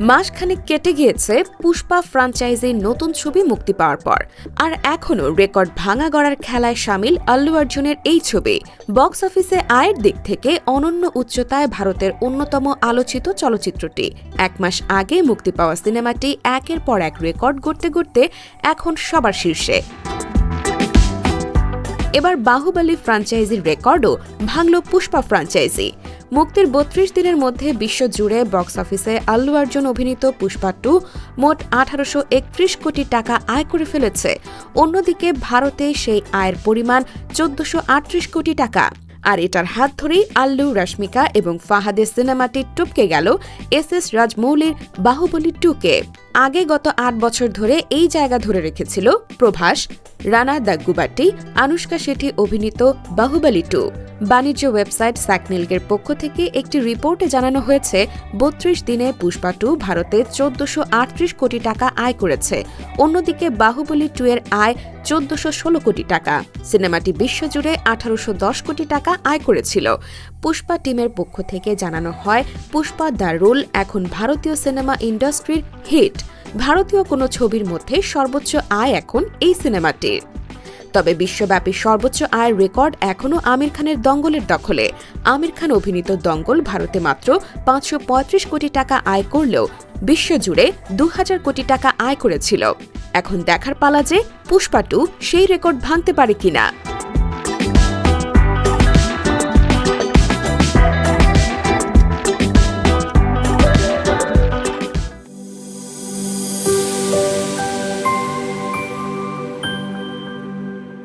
মাসখানেক কেটে গিয়েছে পুষ্পা ফ্রাঞ্চাইজির নতুন ছবি মুক্তি পাওয়ার পর। আর এখনও রেকর্ড ভাঙা গড়ার খেলায় সামিল আল্লু অর্জুনের এই ছবি। বক্স অফিসে আয়ের দিক থেকে অনন্য উচ্চতায় ভারতের অন্যতম আলোচিত চলচ্চিত্রটি। এক মাস আগে মুক্তি পাওয়া সিনেমাটি একের পর এক রেকর্ড গড়তে গড়তে এখন সবার শীর্ষে। এবার বাহুবলী ফ্রাঞ্চাইজির রেকর্ডও ভাঙল পুষ্পা ফ্রাঞ্চাইজি মুক্তির বত্রিশ দিনের মধ্যে বিশ্বজুড়ে বক্স অফিসে আল্লু অর্জুন অভিনীত পুষ্পা টু মোট আঠারোশো একত্রিশ কোটি টাকা আয় করে ফেলেছে। অন্যদিকে ভারতে সেই আয়ের পরিমাণ চোদ্দশো আটত্রিশ কোটি টাকা। আর এটার হাত ধরেই আল্লু, রশ্মিকা এবং ফাহাদের সিনেমাটি টপকে গেল এস এস রাজমৌলির বাহুবলী টুকে আগে গত আট বছর ধরে এই জায়গা ধরে রেখেছিল প্রভাস, রানা দাগ্গুবাটি আনুষ্কা শেঠি অভিনীত বাহুবলী টু। বাণিজ্য ওয়েবসাইট স্যাকনিলগের পক্ষ থেকে একটি রিপোর্টে জানানো হয়েছে, বত্রিশ দিনে পুষ্পা টু ভারতে চোদ্দশো কোটি টাকা আয় করেছে। অন্যদিকে বাহুবলী টু এর আয় চোদ্দশো ষোলো কোটি টাকা। সিনেমাটি বিশ্বজুড়ে আঠারোশো দশ কোটি টাকা আয় করেছিল। পুষ্পা টিমের পক্ষ থেকে জানানো হয়, পুষ্পা দ্য রোল এখন ভারতীয় সিনেমা ইন্ডাস্ট্রির হিট। ভারতীয় কোনো ছবির মধ্যে সর্বোচ্চ আয় এখন এই সিনেমাটির। তবে বিশ্বব্যাপী সর্বোচ্চ আয়ের রেকর্ড এখনও আমির খানের দঙ্গলের দখলে। আমির খান অভিনীত দঙ্গল ভারতে মাত্র পাঁচশো পঁয়ত্রিশ কোটি টাকা আয় করলেও বিশ্বজুড়ে দু হাজার কোটি টাকা আয় করেছিল। এখন দেখার পালা যে পুষ্পা টু সেই রেকর্ড ভাঙতে পারে কিনা।